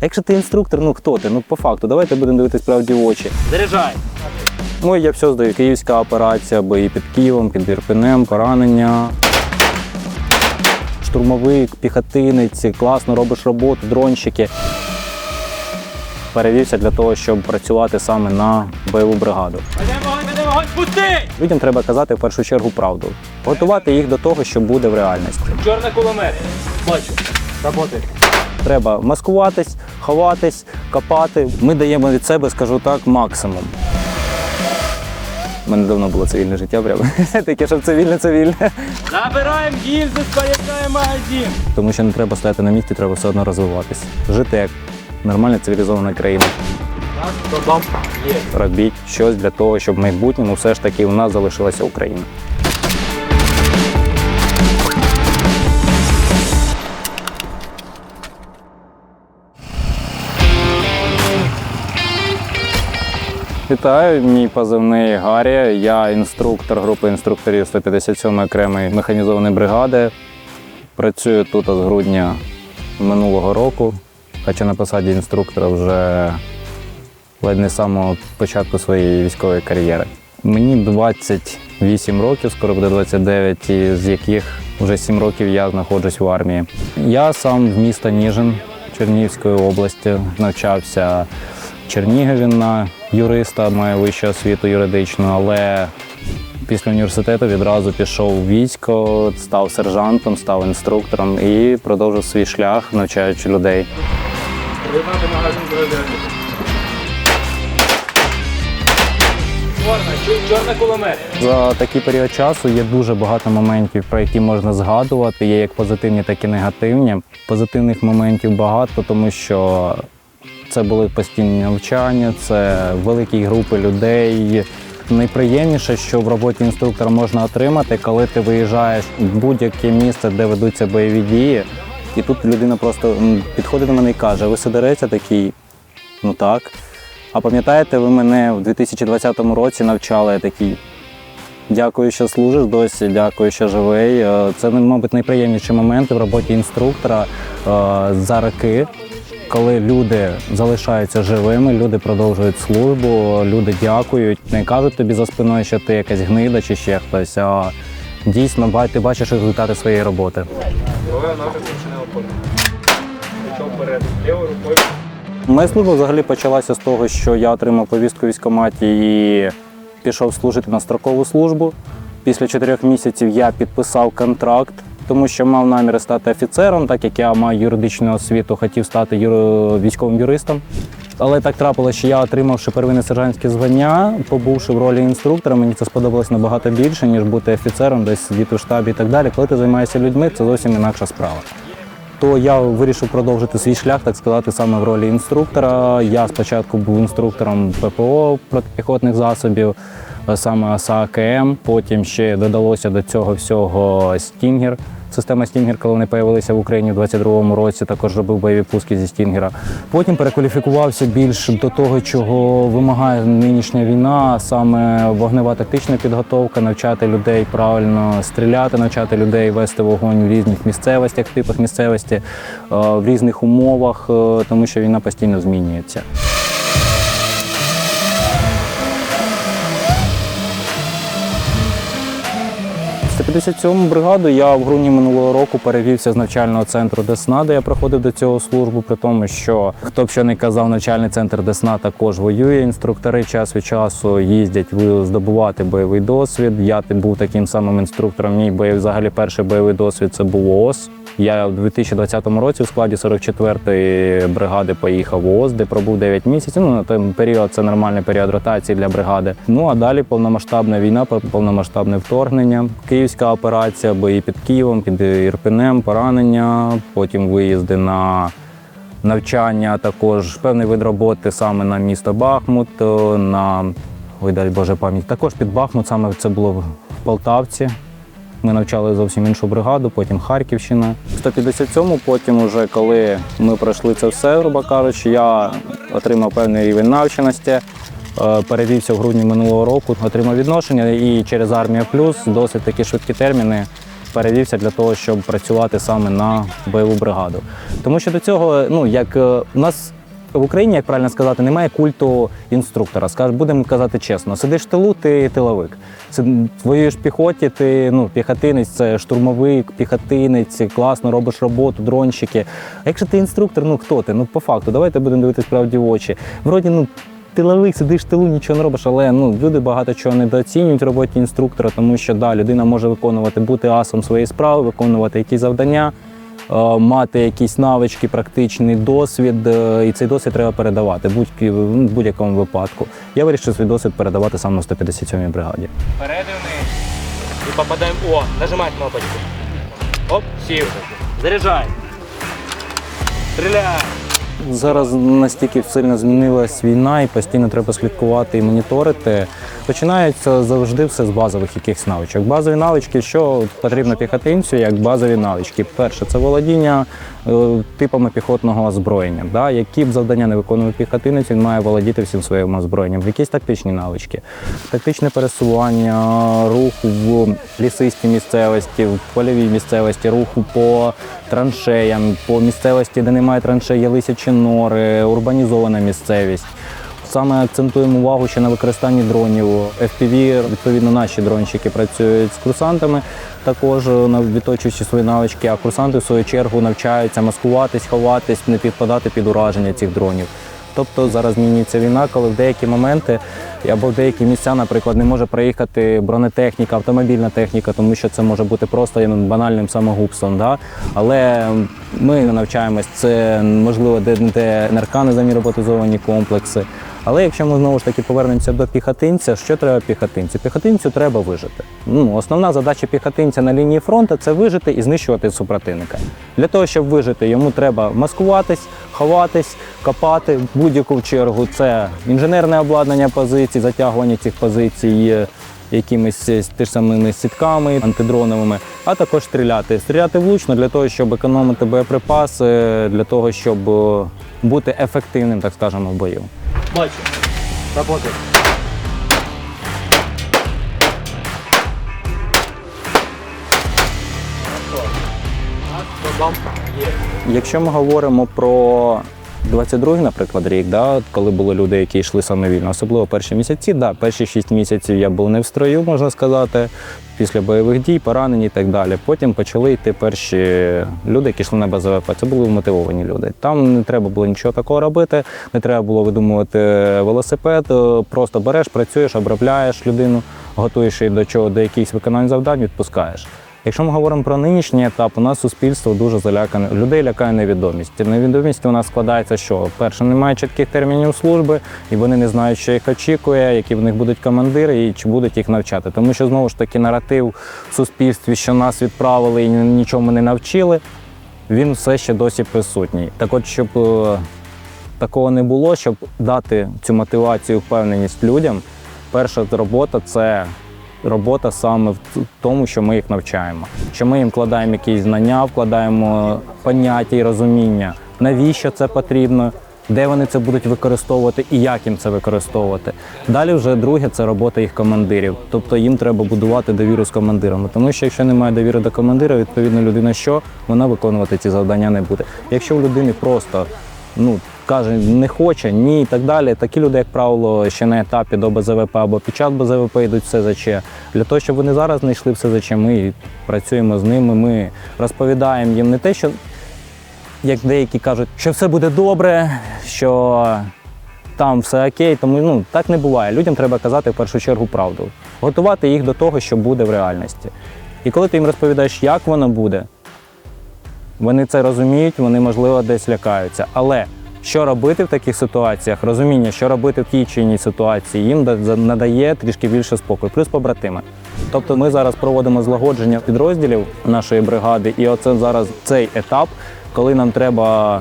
А якщо ти інструктор, ну хто ти? Ну по факту, давайте будемо дивитись правді в очі. Заряджай. Ну, я все здаю. Київська операція, бої під Києвом, під Ірпенем, поранення. Штурмовик, піхотинець, класно робиш роботу, дронщики. Перевівся для того, щоб працювати саме на бойову бригаду. Людям треба казати в першу чергу правду. Готувати їх до того, що буде в реальності. Чорний кулемет. Бачу. Работай. Треба маскуватись, ховатись, копати. Ми даємо від себе, скажу так, максимум. У мене давно було цивільне життя, прямо таке, щоб цивільне цивільне. Забираємо гільзи, споряджаємо магазин. Тому що не треба стояти на місці, треба все одно розвиватись. Жити як нормальна цивілізована країна. Робіть щось для того, щоб в майбутньому все ж таки у нас залишилася Україна. Вітаю, мій позивний Гаррі. Я інструктор групи інструкторів 157 окремої механізованої бригади. Працюю тут з грудня минулого року, хоча на посаді інструктора вже ледь не з самого початку своєї військової кар'єри. Мені 28 років, скоро буде 29, і з яких вже 7 років я знаходжусь в армії. Я сам з міста Ніжин Чернігівської області навчався в Чернігові на юриста, маю вищу освіту юридичну, але після університету відразу пішов у військо, став сержантом, став інструктором і продовжив свій шлях, навчаючи людей. Чорна, кулемет. За такий період часу є дуже багато моментів, про які можна згадувати. Є як позитивні, так і негативні. Позитивних моментів багато, тому що це були постійні навчання, це великі групи людей. Найприємніше, що в роботі інструктора можна отримати, коли ти виїжджаєш в будь-яке місце, де ведуться бойові дії, і тут людина просто підходить до мене і каже: ви сидереця такий, ну так. А пам'ятаєте, ви мене в 2020 році навчали такий. Дякую, що служиш досі, дякую, що живий. Е, Це, мабуть, найприємніші моменти в роботі інструктора е, за роки, коли люди залишаються живими, люди продовжують службу, люди дякують, не кажуть тобі за спиною, що ти якась гнида чи ще хтось. А дійсно ти бачиш результати своєї роботи. Моя служба взагалі почалася з того, що я отримав повістку в військкоматі і пішов служити на строкову службу. Після чотирьох місяців я підписав контракт, тому що мав наміри стати офіцером, так як я маю юридичну освіту, хотів стати юр- військовим юристом. Але так трапилося, що я отримавши первинне сержантське звання, побувши в ролі інструктора, мені це сподобалось набагато більше, ніж бути офіцером, десь сидіти в штабі і так далі. Коли ти займаєшся людьми, це зовсім інакша справа то я вирішив продовжити свій шлях, так сказати, саме в ролі інструктора. Я спочатку був інструктором ППО протипіхотних засобів, е, саме АСАКМ. Потім ще додалося до цього всього Стінгер. Система Стінгер, коли вони з'явилися в Україні в 22-му році, також робив бойові пуски зі Стінгера. Потім перекваліфікувався більш до того, чого вимагає нинішня війна, саме вогнева тактична підготовка, навчати людей правильно стріляти, навчати людей вести вогонь в різних місцевостях, типах місцевості, е, в різних умовах, е, тому що війна постійно змінюється. 157 бригаду я в грудні минулого року перевівся з навчального центру Десна, де я проходив до цього службу, при тому, що хто б що не казав, навчальний центр Десна також воює. Інструктори час від часу їздять здобувати бойовий досвід. Я був таким самим інструктором. Мій бойовий, взагалі перший бойовий досвід це був ООС. Я в 2020 році в складі 44-ї бригади поїхав в ООС, де пробув 9 місяців. Ну на той період це нормальний період ротації для бригади. Ну а далі повномасштабна війна, повномасштабне вторгнення, київська операція, бої під Києвом, під Ірпенем, поранення, потім виїзди на навчання, також певний вид роботи саме на місто Бахмут, е, на ой, дай Боже пам'ять. Також під Бахмут, саме це було в Полтавці. Ми навчали зовсім іншу бригаду, потім Харківщина. 157-му, потім, уже коли ми пройшли це все, грубо кажучи, я отримав певний рівень навченості, е, перевівся в грудні минулого року, отримав відношення і через армія плюс досить такі швидкі терміни перевівся для того, щоб працювати саме на бойову бригаду. Тому що до цього, ну як е, у нас в Україні, як правильно сказати, немає культу інструктора. Будемо казати чесно, сидиш в тилу, ти тиловик. Воюєш піхоті, ти ну, піхотинець, це штурмовик, піхотинець, класно робиш роботу, дронщики. А якщо ти інструктор, ну хто ти? Ну по факту, давайте будемо дивитись правді в очі. Вроді, ну. Тиловик, сидиш в тилу, нічого не робиш, але ну люди багато чого недооцінюють в роботі інструктора, тому що да, людина може виконувати, бути асом своєї справи, виконувати якісь завдання, мати якісь навички, практичний досвід, е, і цей досвід треба передавати будь- в будь-якому випадку. Я вирішив свій досвід передавати саме на 157-й бригаді. Передивний. І попадаємо. О, нажимай кнопочку. Оп, сів. Заряджай. Стріляй. Зараз настільки сильно змінилась війна, і постійно треба слідкувати і моніторити. Починається завжди все з базових якихось навичок. Базові навички, що потрібно піхотинцю, як базові навички. Перше, це володіння е, типами піхотного озброєння. Да? Які б завдання не виконував піхотинець, він має володіти всім своїм озброєнням. Якісь тактичні навички, тактичне пересування, руху в лісистій місцевості, в польовій місцевості, руху по траншеям, по місцевості, де немає траншей, є лисячі нори, урбанізована місцевість. Саме акцентуємо увагу ще на використанні дронів. FPV, відповідно, наші дронщики працюють з курсантами, також е, відточуючи свої навички, а курсанти в свою чергу навчаються маскуватись, ховатись, не підпадати під ураження цих дронів. Тобто зараз змінюється війна, коли в деякі моменти або в деякі місця, наприклад, не може проїхати бронетехніка, автомобільна техніка, тому що це може бути просто банальним самогубством. Да? Але ми навчаємось, це можливо, де, де НРК незамі роботизовані комплекси. Але якщо ми знову ж таки повернемося до піхотинця, що треба піхотинцю? Піхотинцю треба вижити. Ну, основна задача піхотинця на лінії фронту це вижити і знищувати супротивника. Для того, щоб вижити, йому треба маскуватись, ховатись, копати будь-яку чергу. Це інженерне обладнання позицій, затягування цих позицій. е, Якимись е, тих самими сітками антидроновими, а також стріляти. Стріляти влучно для того, щоб економити боєприпаси, для того, щоб е, бути ефективним, так скажемо, в бою. Бачу. Работает. Якщо ми говоримо про 22-й, наприклад, рік, да, коли були люди, які йшли самовільно, особливо перші місяці, да, перші 6 місяців я був не в строю, можна сказати, після бойових дій, поранені і так далі. Потім почали йти перші люди, які йшли на БЗВП. Це були мотивовані люди. Там не треба було нічого такого робити, не треба було видумувати велосипед. е, Просто береш, працюєш, обробляєш людину, готуєш її до чого, до якихось виконань завдань, відпускаєш. Якщо ми говоримо про нинішній етап, у нас суспільство дуже залякане. Людей лякає невідомість. Невідомість у нас складається, що перше немає чітких термінів служби, і вони не знають, що їх очікує, які в них будуть командири і чи будуть їх навчати. Тому що знову ж таки наратив в суспільстві, що нас відправили і нічому не навчили, він все ще досі присутній. Так от, щоб е, такого не було, щоб дати цю мотивацію, впевненість людям, перша робота це робота саме в тому, що ми їх навчаємо. Що ми їм вкладаємо якісь знання, вкладаємо поняття і розуміння, навіщо це потрібно, де вони це будуть використовувати і як їм це використовувати. Далі вже друге це робота їх командирів. Тобто їм треба будувати довіру з командирами. Тому що якщо немає довіри до командира, відповідно людина що вона виконувати ці завдання не буде. Якщо в людини просто ну, каже, не хоче, ні і так далі. Такі люди, як правило, ще на етапі до БЗВП або під час БЗВП йдуть в СЗЧ. Для того, щоб вони зараз не йшли в СЗЧ, ми працюємо з ними, ми розповідаємо їм не те, що як деякі кажуть, що все буде добре, що там все окей, тому ну так не буває. Людям треба казати в першу чергу правду, готувати їх до того, що буде в реальності. І коли ти їм розповідаєш, як воно буде, вони це розуміють, вони, можливо, десь лякаються. Але що робити в таких ситуаціях, розуміння, що робити в тій чи іншій ситуації, їм надає трішки більше спокою, плюс побратими. Тобто ми зараз проводимо злагодження підрозділів нашої бригади, і оце зараз цей етап, коли нам треба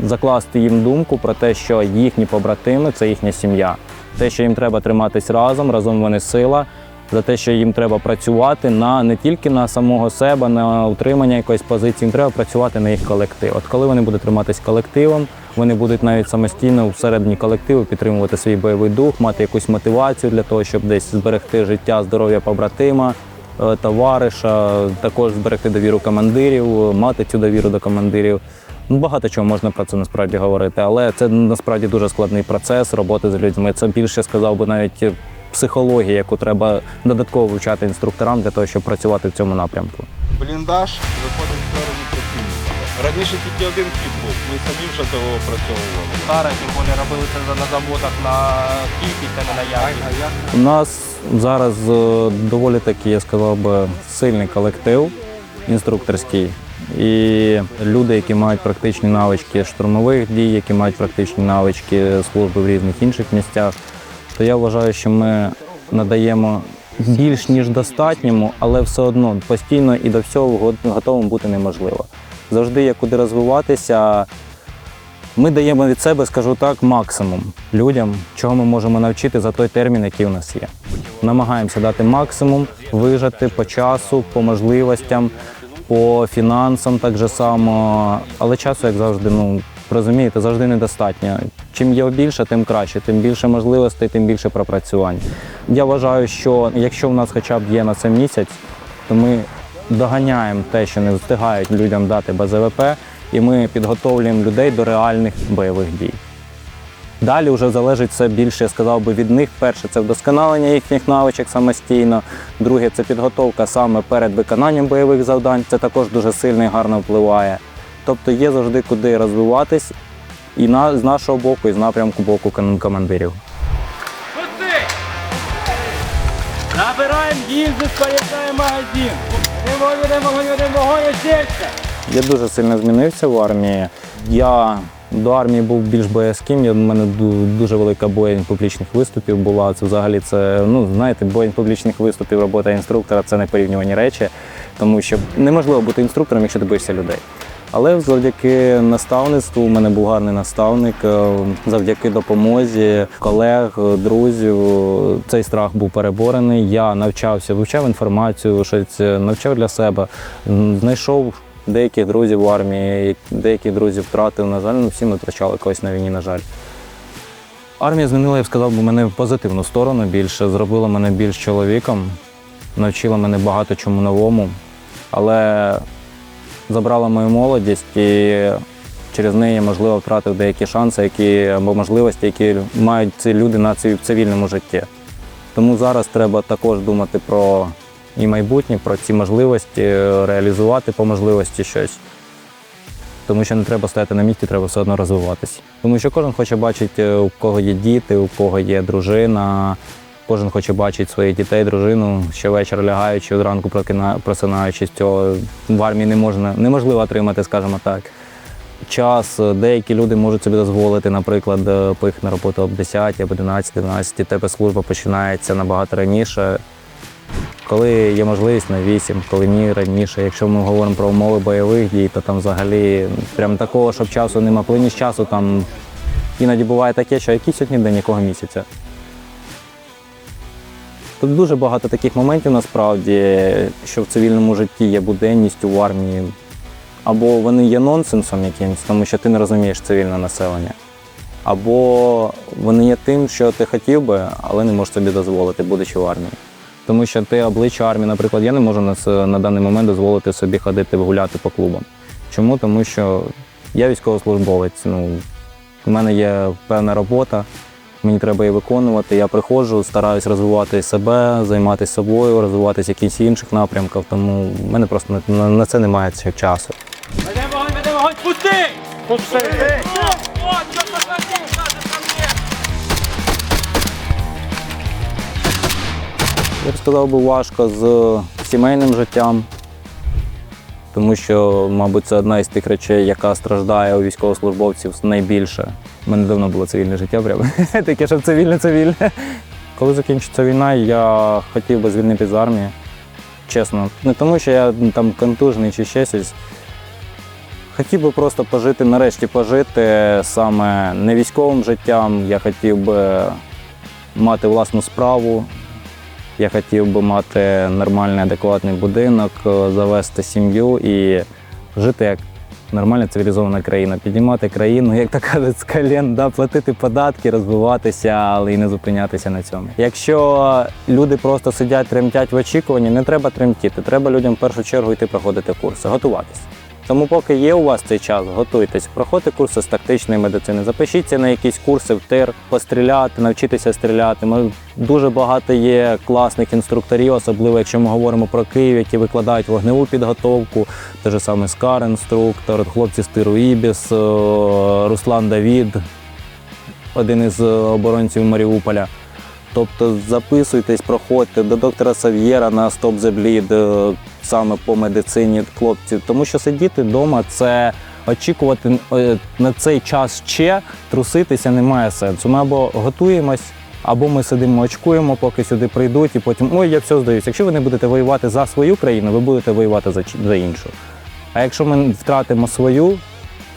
закласти їм думку про те, що їхні побратими це їхня сім'я, те, що їм треба триматись разом, разом вони сила. За те, що їм треба працювати на не тільки на самого себе, на утримання якоїсь позиції, їм треба працювати на їх колектив. От коли вони будуть триматись колективом, вони будуть навіть самостійно всередині колективу підтримувати свій бойовий дух, мати якусь мотивацію для того, щоб десь зберегти життя, здоров'я побратима, е, товариша, також зберегти довіру командирів, мати цю довіру до командирів. Ну, багато чого можна про це насправді говорити, але це насправді дуже складний процес роботи з людьми. Це більше сказав би навіть психологія, яку треба додатково вивчати інструкторам для того, щоб працювати в цьому напрямку. Бліндаж виходить. Раніше тільки один хід був, ми самі вже того опрацьовували. Зараз тим вони робили це на заводах на кількість, а не на якість. У нас зараз е, доволі таки, я сказав би, сильний колектив інструкторський. І люди, які мають практичні навички штурмових дій, які мають практичні навички служби в різних інших місцях, то я вважаю, що ми надаємо більш ніж достатньому, але все одно постійно і до всього готовим бути неможливо. Завжди є куди розвиватися. Ми даємо від себе, скажу так, максимум людям, чого ми можемо навчити за той термін, який у нас є. Намагаємося дати максимум, вижати по часу, по можливостям, по фінансам так же само. Але часу, як завжди, ну розумієте, завжди недостатньо. Чим його більше, тим краще, тим більше можливостей, тим більше пропрацювань. Я вважаю, що якщо в нас хоча б є на це місяць, то ми доганяємо те, що не встигають людям дати БЗВП, і ми підготовлюємо людей до реальних бойових дій. Далі вже залежить все більше, я сказав би, від них. Перше це вдосконалення їхніх навичок самостійно. Друге це підготовка саме перед виконанням бойових завдань. Це також дуже сильно і гарно впливає. Тобто є завжди куди розвиватись і на, з нашого боку, і з напрямку боку командирів. Набираємо гільзи, споряджаємо магазин. Вогонь, вогонь, сільця. Я дуже сильно змінився в армії. Я до армії був більш боязким. У мене дуже велика боязнь публічних виступів була. Це взагалі це, ну знаєте, боязнь публічних виступів, робота інструктора це не порівнювані речі, тому що неможливо бути інструктором, якщо ти боїшся людей. Але завдяки наставництву у мене був гарний наставник, е, завдяки допомозі колег, друзів. Цей страх був переборений. Я навчався, вивчав інформацію, щось е, навчав для себе, знайшов деяких друзів в армії, деяких друзів втратив. На жаль, ну всі ми втрачали когось на війні, на жаль. Армія змінила, я б сказав, мене в позитивну сторону більше, зробила мене більш чоловіком, навчила мене багато чому новому, але забрала мою молодість і через неї, можливо, втратив деякі шанси, які або можливості, які мають ці люди на циві- цивільному житті. Тому зараз треба також думати про і майбутнє, про ці можливості, реалізувати по можливості щось. Тому що не треба стояти на місці, треба все одно розвиватися. Тому що кожен хоче бачити, у кого є діти, у кого є дружина. Кожен хоче бачити своїх дітей, дружину, щовечора лягаючи, одранку просинаючись. Цього в армії не можна, неможливо отримати, скажімо так. Час деякі люди можуть собі дозволити, наприклад, е, поїхати на роботу об 10, об 11, 12, тебе служба починається набагато раніше. Коли є можливість на 8, коли ні раніше. Якщо ми говоримо про умови бойових дій, то там взагалі прям такого, щоб часу нема плині з часу, там іноді буває таке, що який сьогодні день, якого місяця. Тут дуже багато таких моментів насправді, що в цивільному житті є буденність у армії. Або вони є нонсенсом якимось, тому що ти не розумієш цивільне населення. Або вони є тим, що ти хотів би, але не можеш собі дозволити, будучи в армії. Тому що ти обличчя армії, наприклад, я не можу на, на даний момент дозволити собі ходити гуляти по клубам. Чому? Тому що я військовослужбовець. Ну, у мене є певна робота, мені треба її виконувати. Я приходжу, стараюсь розвивати себе, займатися собою, розвиватися в якихось інших напрямках, тому в мене просто на, на, на це немає цього часу. Веде вогонь, веде вогонь, пусти! Пусти! Я б сказав би важко з сімейним життям, тому що, мабуть, це одна із тих речей, яка страждає у військовослужбовців найбільше. У мене давно було цивільне життя, прямо таке, щоб цивільне цивільне. Коли закінчиться війна, я хотів би звільнити з армії. Чесно. Не тому, що я ну, там контужений чи ще щось. Хотів би просто пожити, нарешті пожити саме не військовим життям. Я хотів би мати власну справу, я хотів би мати нормальний, адекватний будинок, завести сім'ю і жити як нормальна цивілізована країна. Піднімати країну, як то кажуть, з колен, да, платити податки, розвиватися, але і не зупинятися на цьому. Якщо люди просто сидять, тремтять в очікуванні, не треба тремтіти. Треба людям в першу чергу йти проходити курси, готуватися. Тому, поки є у вас цей час, готуйтесь, проходьте курси з тактичної медицини, запишіться на якісь курси в тир, постріляти, навчитися стріляти. Ми дуже багато є класних інструкторів, особливо якщо ми говоримо про Київ, які викладають вогневу підготовку. Те ж саме Скар інструктор, хлопці з тиру Ібіс, е, Руслан Давід, один із е, оборонців Маріуполя. Тобто записуйтесь, проходьте до доктора Сав'єра на Stop the Bleed саме по медицині хлопців, тому що сидіти вдома це очікувати е, на цей час ще труситися немає сенсу. Ми або готуємось, або ми сидимо, очкуємо, поки сюди прийдуть, і потім ой, я все здаюсь. Якщо ви не будете воювати за свою країну, ви будете воювати за, за іншу. А якщо ми втратимо свою,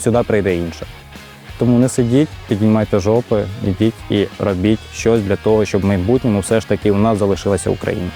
сюди прийде інша. Тому не сидіть, піднімайте жопи, ідіть і робіть щось для того, щоб в майбутньому все ж таки у нас залишилася Україна.